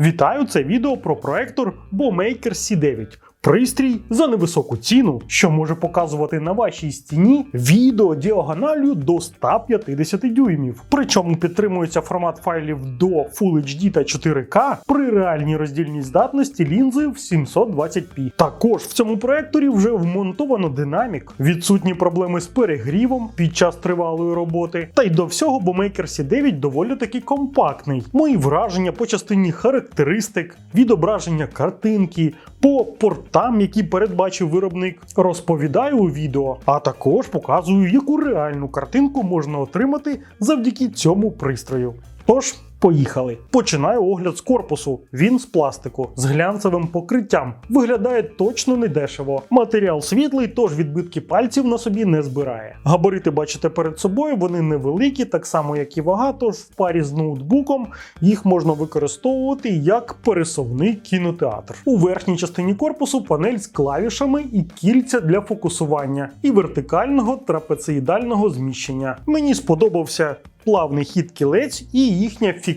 Вітаю! Це відео про проектор Bowmaker C9. Пристрій за невисоку ціну, що може показувати на вашій стіні відео діагоналю до 150 дюймів. Причому підтримується формат файлів до Full HD та 4К при реальній роздільній здатності лінзи в 720p. Також в цьому проекторі вже вмонтовано динамік, відсутні проблеми з перегрівом під час тривалої роботи. Та й до всього Bowmaker C9 доволі таки компактний. Мої враження по частині характеристик, відображення картинки, по портам, які передбачив виробник, розповідаю у відео, а також показую, яку реальну картинку можна отримати завдяки цьому пристрою. Тож. Поїхали. Починаю огляд з корпусу. Він з пластику, з глянцевим покриттям. Виглядає точно недешево. Матеріал світлий, тож відбитки пальців на собі не збирає. Габарити бачите перед собою, вони невеликі, так само як і вага, тож в парі з ноутбуком їх можна використовувати як пересувний кінотеатр. У верхній частині корпусу панель з клавішами і кільця для фокусування, і вертикального трапециїдального зміщення. Мені сподобався плавний хід кілець і їхня фіксація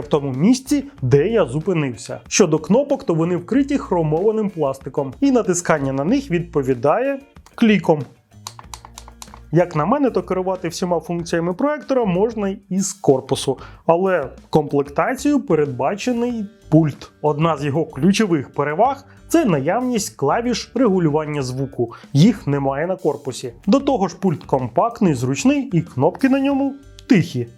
в тому місці, де я зупинився. Щодо кнопок, то вони вкриті хромованим пластиком, і натискання на них відповідає кліком. Як на мене, то керувати всіма функціями проектора можна і з корпусу, але комплектацією передбачений пульт. Одна з його ключових переваг це наявність клавіш регулювання звуку. Їх немає на корпусі. До того ж, пульт компактний, зручний і кнопки на ньому тихі.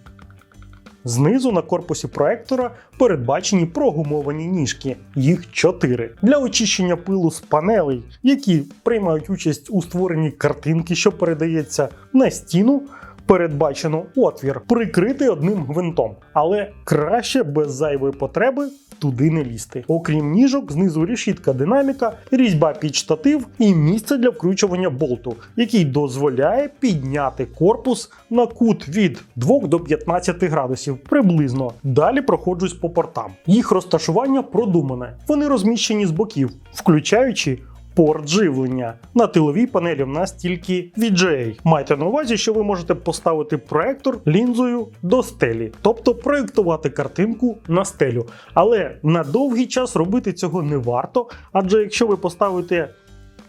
Знизу на корпусі проектора передбачені прогумовані ніжки, їх 4. Для очищення пилу з панелей, які приймають участь у створенні картинки, що передається на стіну. Передбачено отвір, прикритий одним гвинтом, але краще без зайвої потреби туди не лізти. Окрім ніжок, знизу решітка динаміка, різьба під штатив і місце для вкручування болту, який дозволяє підняти корпус на кут від 2 до 15 градусів приблизно. Далі проходжусь по портам. Їх розташування продумане. Вони розміщені з боків, включаючи порт живлення. На тиловій панелі в нас тільки VGA. Майте на увазі, що ви можете поставити проектор лінзою до стелі, тобто проєктувати картинку на стелю. Але на довгий час робити цього не варто, адже якщо ви поставите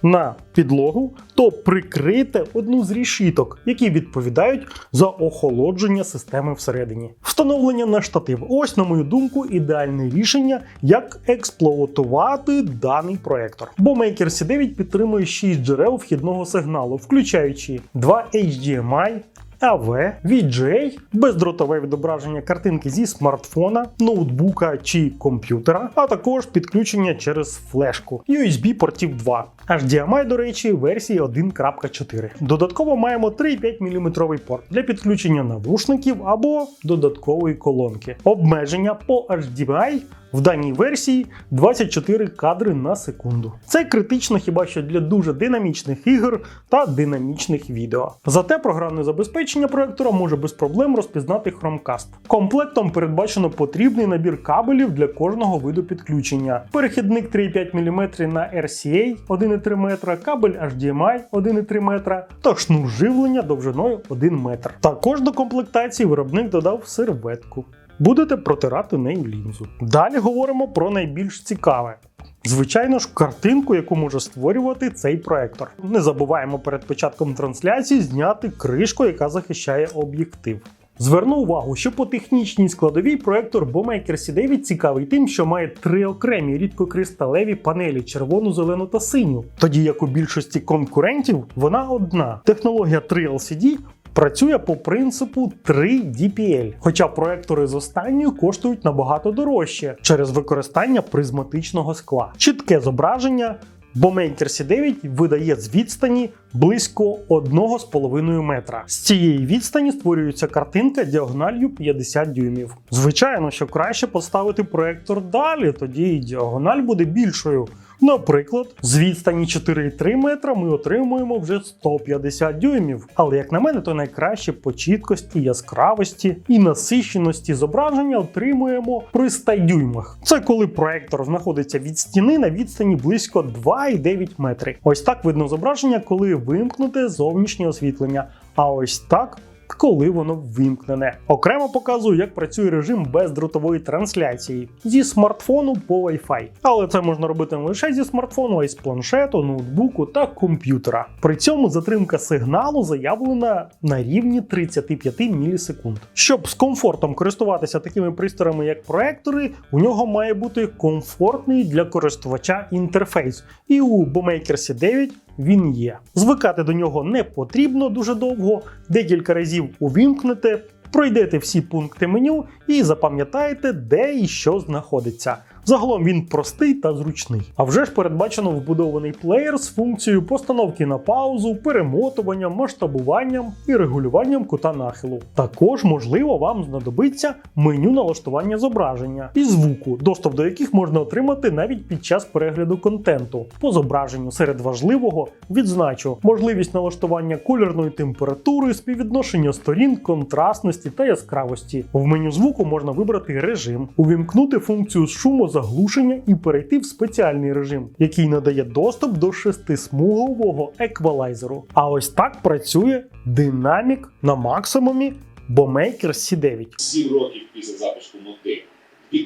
на підлогу, то прикрийте одну з рішіток, які відповідають за охолодження системи всередині. Встановлення на штатив. Ось, на мою думку, ідеальне рішення, як експлуатувати даний проектор. Бо Maker C9 підтримує 6 джерел вхідного сигналу, включаючи 2 HDMI. AV, VGA, бездротове відображення картинки зі смартфона, ноутбука чи комп'ютера, а також підключення через флешку, USB портів 2. HDMI, до речі, версії 1.4. Додатково маємо 3,5 мм порт для підключення навушників або додаткової колонки. Обмеження по HDMI в даній версії 24 кадри на секунду. Це критично хіба що для дуже динамічних ігор та динамічних відео. Зате програмне забезпечення проектора може без проблем розпізнати Chromecast. Комплектом передбачено потрібний набір кабелів для кожного виду підключення. Перехідник 3,5 мм на RCA 1,3 метра, кабель HDMI 1,3 метра та шнур живлення довжиною 1 метр. Також до комплектації виробник додав серветку будете протирати нею лінзу. Далі говоримо про найбільш цікаве. Звичайно ж, картинку, яку може створювати цей проектор. Не забуваємо перед початком трансляції зняти кришку, яка захищає об'єктив. Зверну увагу, що по технічній складовій проектор Bowmaker C9 цікавий тим, що має три окремі рідкокристалеві панелі червону, зелену та синю. Тоді як у більшості конкурентів вона одна. Технологія 3LCD Працює по принципу 3 DPL, хоча проектори з останньою коштують набагато дорожче через використання призматичного скла. Чітке зображення, бо Maker C9 видає з відстані близько 1,5 метра. З цієї відстані створюється картинка діагональю 50 дюймів. Звичайно, що краще поставити проектор далі, тоді і діагональ буде більшою. Наприклад, з відстані 4,3 метра ми отримуємо вже 150 дюймів. Але як на мене, то найкраще по чіткості, яскравості і насищеності зображення отримуємо при 100 дюймах. Це коли проектор знаходиться від стіни на відстані близько 2,9 метри. Ось так видно зображення, коли вимкнути зовнішнє освітлення. А ось так коли воно ввімкнене. Окремо показую, як працює режим бездротової трансляції зі смартфону по Wi-Fi. Але це можна робити не лише зі смартфону, а й з планшету, ноутбуку та комп'ютера. При цьому затримка сигналу заявлена на рівні 35 мілісекунд. Щоб з комфортом користуватися такими пристроями, як проектори, у нього має бути комфортний для користувача інтерфейс. І у Bowmaker 9 він є. Звикати до нього не потрібно дуже довго, декілька разів увімкнете, пройдете всі пункти меню і запам'ятаєте, де і що знаходиться. Загалом він простий та зручний. А вже ж передбачено вбудований плеєр з функцією постановки на паузу, перемотуванням, масштабуванням і регулюванням кута нахилу. Також, можливо, вам знадобиться меню налаштування зображення і звуку, доступ до яких можна отримати навіть під час перегляду контенту. По зображенню серед важливого відзначу можливість налаштування кольорної температури, співвідношення сторін, контрастності та яскравості. В меню звуку можна вибрати режим, увімкнути функцію шумозаглушення і перейти в спеціальний режим, який надає доступ до шестисмугового еквалайзеру. А ось так працює динамік на максимумі Bowmaker C9. 7 років після запуску ноти.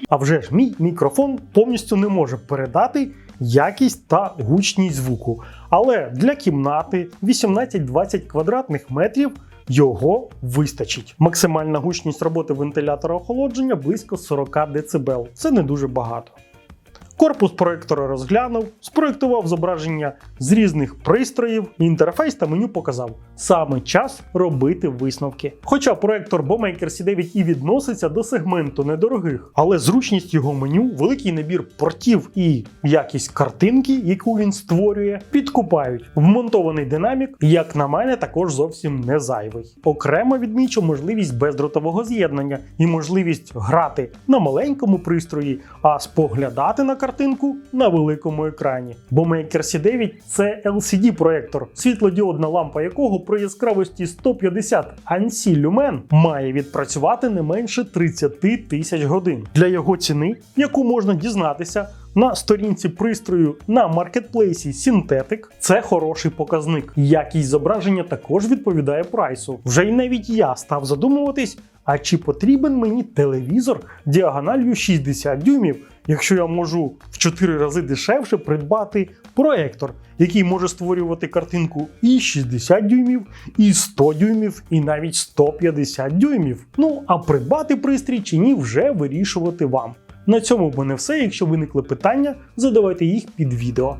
А вже ж мій мікрофон повністю не може передати якість та гучність звуку. Але для кімнати 18-20 квадратних метрів його вистачить. Максимальна гучність роботи вентилятора охолодження близько 40 дБ. Це не дуже багато. Корпус проектора розглянув, спроектував зображення з різних пристроїв, інтерфейс та меню показав. Саме час робити висновки. Хоча проектор Bowmaker C9 і відноситься до сегменту недорогих, але зручність його меню, великий набір портів і якість картинки, яку він створює, підкупають. Вмонтований динамік, як на мене, також зовсім не зайвий. Окремо відмічу можливість бездротового з'єднання і можливість грати на маленькому пристрої, а споглядати на картинку на великому екрані. Bowmaker C9 це LCD проектор, світлодіодна лампа якого при яскравості 150 ANSI люмен має відпрацювати не менше 30 тисяч годин. Для його ціни, яку можна дізнатися на сторінці пристрою на маркетплейсі Synthetic, це хороший показник. Якість зображення також відповідає прайсу. Вже й навіть я став задумуватись, а чи потрібен мені телевізор діагональю 60 дюймів, якщо я можу в 4 рази дешевше придбати проектор, який може створювати картинку і 60 дюймів, і 100 дюймів, і навіть 150 дюймів. Ну а придбати пристрій чи ні вже вирішувати вам. На цьому в мене все. Якщо виникли питання, задавайте їх під відео.